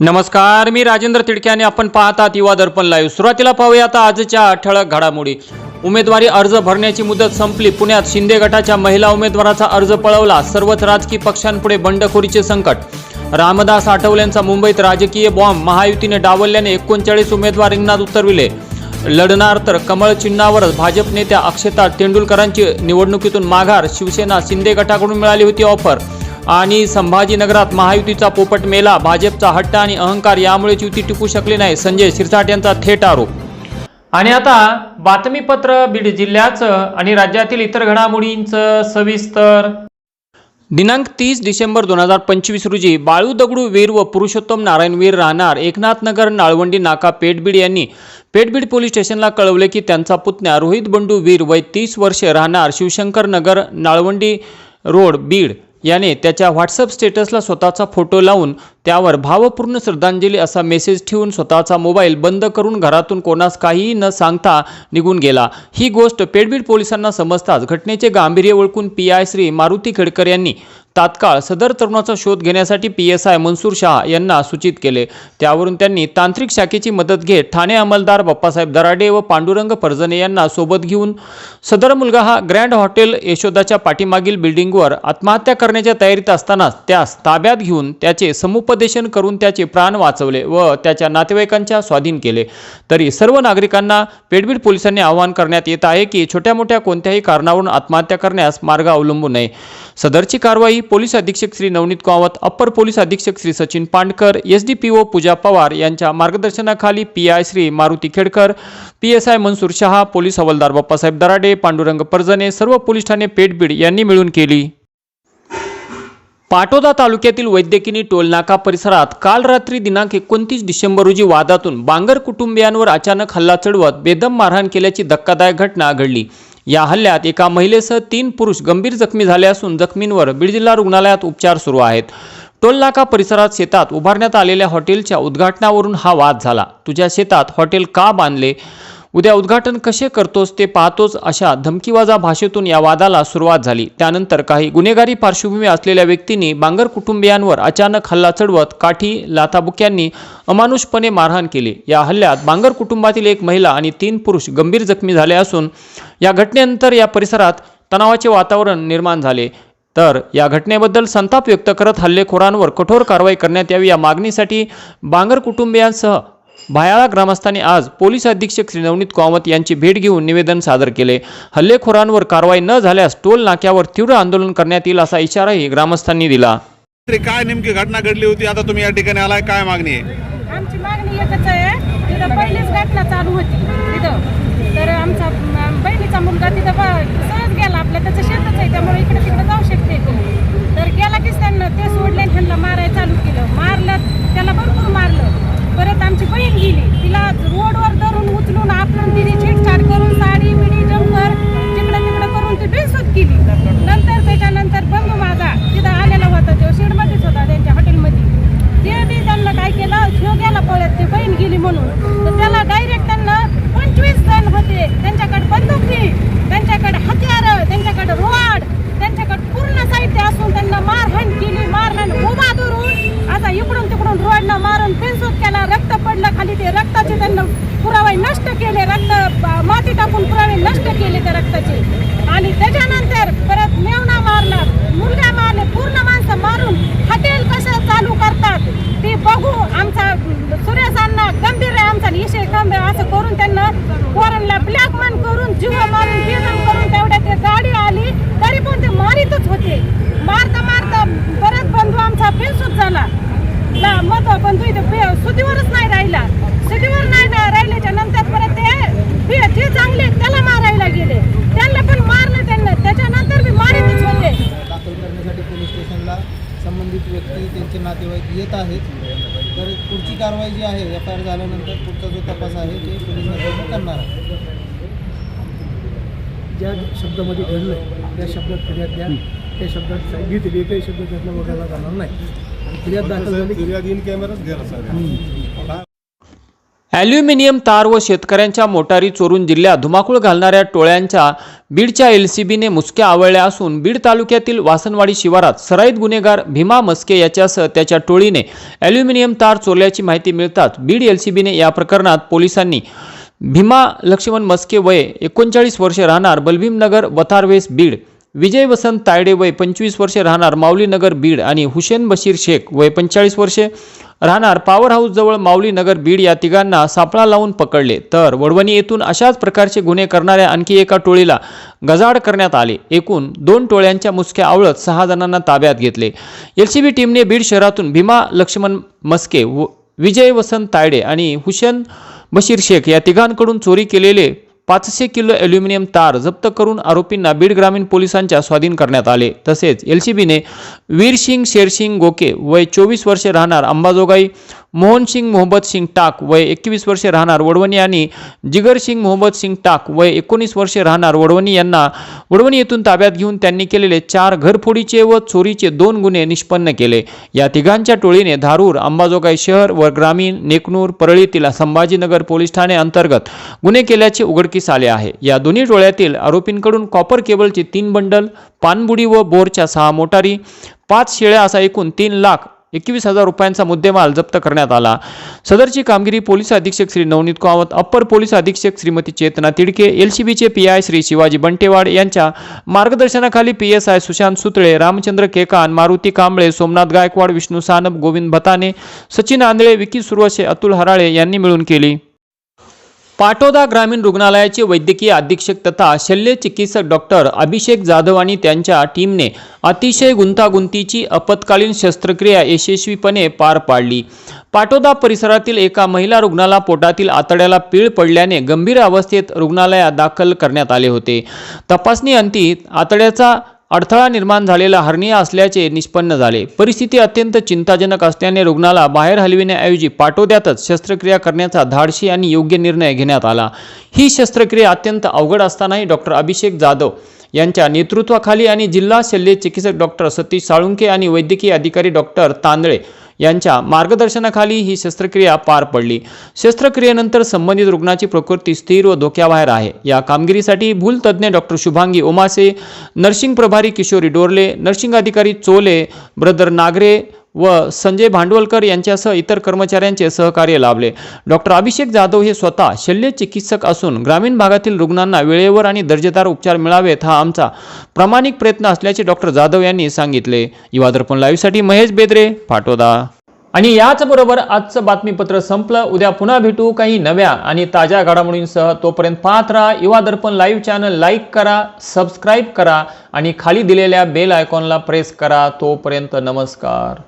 नमस्कार मी राजेंद्र तिडके आणि आपण पाहतात युवा दर्पण लाईव्ह सुरुवातीला पाहूया आता आजच्या ठळक घडामोडी. उमेदवारी अर्ज भरण्याची मुदत संपली. पुण्यात शिंदे गटाच्या महिला उमेदवाराचा अर्ज पळवला. सर्वच राजकीय पक्षांपुढे बंडखोरीचे संकट. रामदास आठवलेंचा मुंबईत राजकीय बॉम्ब महायुतीने डावलल्याने एकोणचाळीस उमेदवार रिंगणात उतरविले. लढणार तर कमळ चिन्हावरच भाजप नेत्या अक्षता तेंडुलकरांची निवडणुकीतून माघार. शिवसेना शिंदे गटाकडून मिळाली होती ऑफर. आणि संभाजीनगरात महायुतीचा पोपट मेला भाजपचा हट्ट आणि अहंकार यामुळेच युती टिकू शकली नाही संजय शिरसाट यांचा थेट आरोप. आणि आता बातमीपत्र बीड जिल्ह्याचं आणि राज्यातील इतर घडामोडींचं सविस्तर. दिनांक तीस डिसेंबर दोन हजार पंचवीस रोजी बाळू दगडू वीर व पुरुषोत्तम नारायणवीर राहणार एकनाथनगर नाळवंडी नाका पेठबीड यांनी. पेठबीड पोलीस स्टेशनला कळवले की त्यांचा पुतण्या रोहित बंडू वीर वय तीस वर्षे राहणार शिवशंकर नगर नाळवंडी रोड बीड. याने त्याच्या व्हॉट्सअप स्टेटसला स्वतःचा फोटो लावून त्यावर भावपूर्ण श्रद्धांजली असा मेसेज ठेवून स्वतःचा मोबाईल बंद करून घरातून कोणास काहीही न सांगता निघून गेला. ही गोष्ट पेडबीड पोलिसांना समजताच घटनेचे गांभीर्य ओळखून पी आय श्री मारुती खेडकर यांनी तात्काळ सदर तरुणाचा शोध घेण्यासाठी P S I Mansoor Shah यांना सूचित केले. त्यावरून त्यांनी तांत्रिक शाखेची मदत घेत ठाणे अंमलदार बाप्पासाहेब दराडे व पांडुरंग फर्जने यांना सोबत घेऊन सदर मुलगा हा ग्रँड हॉटेल यशोदाच्या पाठीमागील बिल्डिंगवर आत्महत्या करण्याच्या तयारीत असतानाच त्यास ताब्यात घेऊन त्याचे समुपदेशन करून त्याचे प्राण वाचवले व त्याच्या नातेवाईकांच्या स्वाधीन केले. तरी सर्व नागरिकांना पेडबीड पोलिसांनी आवाहन करण्यात येत आहे की छोट्या मोठ्या कोणत्याही कारणावरून आत्महत्या करण्यास मार्ग अवलंबू नये सदरची कारवाई पोलीस अधीक्षक श्री नवनीत कावत अप्पर पोलीस अधीक्षक Shri Sachin Pandkar S D P O Pooja Pawar यांच्या मार्गदर्शनाखाली P I Shri Maruti Khedkar P S I Mansoor Shah police हवालदार बाप्पासाहेब दराडे पांडुरंग पर्जने सर्व पोलीस ठाणे पेठबीड यांनी मिळून केली. पाटोदा तालुक्यातील वैद्यकिनी टोलनाका परिसरात काल रात्री दिनांक एकोणतीस डिसेंबर रोजी वादातून बांगर कुटुंबियांवर अचानक हल्ला चढवत बेदम मारहाण केल्याची धक्कादायक घटना घडली. या हल्ल्यात एका महिलेसह तीन पुरुष गंभीर जखमी झाले असून जखमींवर बीड जिल्हा रुग्णालयात उपचार सुरू आहेत. टोलनाका परिसरात शेतात उभारण्यात आलेल्या हॉटेलच्या उद्घाटनावरून हा वाद झाला. तुझ्या शेतात हॉटेल का बांधले? उद्या उद्घाटन कसे करतोस ते पाहतोच अशा धमकीवाजा भाषेतून या वादाला सुरुवात झाली. त्यानंतर काही गुन्हेगारी पार्श्वभूमी असलेल्या व्यक्तींनी बांगर कुटुंबियांवर अचानक हल्ला चढवत काठी लाथाबुक्यांनी अमानुषपणे मारहाण केली. या हल्ल्यात बांगर कुटुंबातील एक महिला आणि तीन पुरुष गंभीर जखमी झाले असून या घटनेनंतर या परिसरात तणावाचे वातावरण निर्माण झाले. तर या घटनेबद्दल संताप व्यक्त करत हल्लेखोरांवर कठोर कारवाई करण्यात यावी या मागणीसाठी बांगर कुटुंबियांसह भायाळा ग्रामस्थांनी आज पोलीस अधीक्षक श्री नवनीत कामत यांची भेट घेऊन निवेदन सादर केले. हल्लेखोरांवर कारवाई न झाल्यास टोल नाक्यावर तीव्र आंदोलन करण्यात येईल असा इशाराही ग्रामस्थांनी दिला. काय नेमकी घटना घडली होती? आता तुम्ही या ठिकाणी आलाय काय मागणी आहे? आमची मागणी एकच आहे. तिथं पहिलीच घटना चालू होती. तिथं. तर आमचा बहिणीचा मुलगा तिथं सहज गेला आपल्या त्याचं शेतच आहे त्यामुळे इकडे तिकडे जाऊ शकते तो तर गेला कीच त्यांना ते सोडले आणि ह्यांना मारायला चालू केलं मारलं त्याला भरपूर मारलं परत आमची बहीण गेली तिला रोडवर धरून उचलून आपण तिने छेडछाड करून साडी बिडी जंपर तिकडं तिकडं करून ती बेसूत केली नंतर त्याच्यानंतर बंधू माझा तिथं आलेला होता तो शेडमध्येच होता त्यांच्या हॉटेलमध्ये ते बी त्यांना काय केलं ह्यो गेला पळत ते बहीण गेली म्हणून तर त्याला डायरेक्ट त्यांना पंचवीस जण होते त्यांच्याकडे बंदुकी त्यांच्याकडे हत्यार त्यांच्याकडे रोड त्यांच्याकडे पूर्ण साहित्य असून त्यांना मारहाण केली मारहाण उभा धरून आता इकडून तिकडून रोडनं मारून फेसबुक केला रक्त पडलं खाली ते रक्ताचे त्यांना पुरावे नष्ट केले रक्त ब- माती टाकून पुरावे नष्ट केले त्या रक्ताचे आणि त्याच्यानंतर परत मेवणा मारला मुलगा मारले पूर्ण माणसं मारून हॉटेल कसं चालू करतात ते बघू आमचा सुरेशांना गंभीर आहे आमचा विषय गंभीर असं करून त्यांना पोरांना ब्लॅकमेल करून जीव मारून बेदम करून तेवढ्या ते गाडी आली तरी पण ते मारितच होते मारता मारता परत बंधू आमचा बेसूत झाला ला- मग तो इथे सुतीवरच नाही राहिला. सुतीवर नाही राहिल्याच्या नंतर परत ते जे चांगले त्याला मारायला गेले. त्यांना पण मारलं त्यांना. त्याच्यानंतर बी मारितच होते. दाखल करण्यासाठी पोलीस स्टेशनला संबंधित व्यक्ती त्यांचे नातेवाईक येत आहेत. तर पुढची कारवाई जी आहे एफ आय आर झाल्यानंतर पुढचा जो तपास आहे ते पोलीस यंत्रणा करणार आहे. ज्या शब्दामध्ये घडलं त्या शब्दात फिर्याद द्या. त्या शब्दात सांगितली एकही शब्द त्यातला वगळला जाणार नाही. फिर्याद दाखल झाली ॲल्युमिनियम तार व शेतकऱ्यांच्या मोटारी चोरून जिल्ह्यात धुमाकूळ घालणाऱ्या टोळ्यांच्या बीडच्या एल सी बीने मुसक्या आवळल्या असून बीड तालुक्यातील वासनवाडी शिवारात सराईत गुन्हेगार भीमा मस्के याच्यासह त्याच्या टोळीने ॲल्युमिनियम तार चोरल्याची माहिती मिळताच बीड एल सी बीने या प्रकरणात पोलिसांनी भीमा लक्ष्मण मस्के वय एकोणचाळीस वर्षे राहणार बलभीमनगर वथारवेस बीड विजय वसंत तायडे वय पंचवीस वर्षे राहणार माऊलीनगर बीड आणि हुसेन बशीर शेख वय पंचेचाळीस वर्षे राहणार पॉवर हाऊसजवळ माऊली नगर बीड या तिघांना सापळा लावून पकडले. तर वडवणी येथून अशाच प्रकारचे गुन्हे करणाऱ्या आणखी एका टोळीला गजाड करण्यात आले. एकूण दोन टोळ्यांच्या मुसक्या आवळत सहा जणांना ताब्यात घेतले. एलसीबी टीमने बीड शहरातून भीमा लक्ष्मण मस्के व विजय वसंत तायडे आणि हुसेन बशीर शेख या तिघांकडून चोरी केलेले पाचशे किलो ॲल्युमिनियम तार जप्त करून आरोपींना बीड ग्रामीण पोलिसांच्या स्वाधीन करण्यात आले. तसेच एलसीबीने वीरसिंग शेरसिंग गोके वय चोवीस वर्षे राहणार अंबाजोगाई मोहनसिंग मोहम्मद सिंग टाक वय एकवीस वर्षे राहणार वडवणी आणि जिगरसिंग मोहम्मद सिंग टाक वय एकोणीस वर्षे राहणार वडवणी. यांना वडवणी येथून ताब्यात घेऊन त्यांनी केलेले चार घरफोडीचे व चोरीचे दोन गुन्हे निष्पन्न केले. या तिघांच्या टोळीने धारूर अंबाजोगाई शहर व ग्रामीण नेकनूर परळीतील संभाजीनगर पोलीस ठाणे अंतर्गत गुन्हे केल्याचे उघडकीस आले आहे. या दोन्ही टोळ्यातील आरोपींकडून कॉपर केबलचे तीन बंडल पानबुडी व बोरच्या सहा मोटारी पाच शेळ्या असा एकूण तीन लाख एकवीस हजार रुपयांचा मुद्देमाल जप्त करण्यात आला. सदरची कामगिरी पोलीस अधीक्षक श्री नवनीत कामत अप्पर पोलीस अधीक्षक श्रीमती चेतना तिडके एलसीबीचे पी आय श्री शिवाजी बंटेवाड यांच्या मार्गदर्शनाखाली P S I Sushant Sutale Ramchandra Kekan Maruti Kamble Somnath Gaikwad Vishnu Sanap Govind Bhatane Sachin Andhale Vicky Suravase Atul Harale यांनी मिळून केली. पाटोदा ग्रामीण रुग्णालयाचे वैद्यकीय अधीक्षक तथा शल्य चिकित्सक डॉक्टर अभिषेक जाधव आणि त्यांच्या टीमने अतिशय गुंतागुंतीची आपत्कालीन शस्त्रक्रिया यशस्वीपणे पार पाडली. पाटोदा परिसरातील एका महिला रुग्णाला पोटातील आतड्याला पीळ पडल्याने गंभीर अवस्थेत रुग्णालयात दाखल करण्यात आले होते. तपासणी अंती आतड्याचा अडथळा निर्माण झालेला हर्निया असल्याचे निष्पन्न झाले. परिस्थिती अत्यंत चिंताजनक असल्याने रुग्णाला बाहेर हलविण्याऐवजी पाटोद्यातच शस्त्रक्रिया करण्याचा धाडशी आणि योग्य निर्णय घेण्यात आला. ही शस्त्रक्रिया अत्यंत अवघड असतानाही डॉक्टर अभिषेक जाधव यांच्या नेतृत्वाखाली आणि जिल्हा शल्य चिकित्सक डॉक्टर सतीश साळुंके आणि वैद्यकीय अधिकारी डॉक्टर तांदळे यांच्या मार्गदर्शनाखाली ही शस्त्रक्रिया पार पडली. शस्त्रक्रियेनंतर संबंधित रुग्णाची प्रकृती स्थिर व धोक्याबाहेर आहे. या कामगिरीसाठी भूलतज्ज्ञ डॉक्टर शुभांगी ओमासे नर्सिंग प्रभारी किशोरी डोरले नर्सिंग अधिकारी चोले ब्रदर नागरे व संजय भांडवलकर यांच्यासह इतर कर्मचाऱ्यांचे सहकार्य लाभले. डॉक्टर अभिषेक जाधव हे स्वतः शल्य चिकित्सक असून ग्रामीण भागातील रुग्णांना वेळेवर आणि दर्जेदार उपचार मिळावेत हा आमचा प्रामाणिक प्रयत्न असल्याचे डॉक्टर जाधव यांनी सांगितले. युवा दर्पण लाईव्हसाठी महेश बेदरे पाटोदा. आणि याचबरोबर आजचं बातमीपत्र संपलं. उद्या पुन्हा भेटू काही नव्या आणि ताज्या घडामोडींसह. तोपर्यंत पाहत राहा Yuva Darpan live channel like करा सबस्क्राईब करा आणि खाली दिलेल्या बेल आयकॉनला प्रेस करा. तोपर्यंत नमस्कार.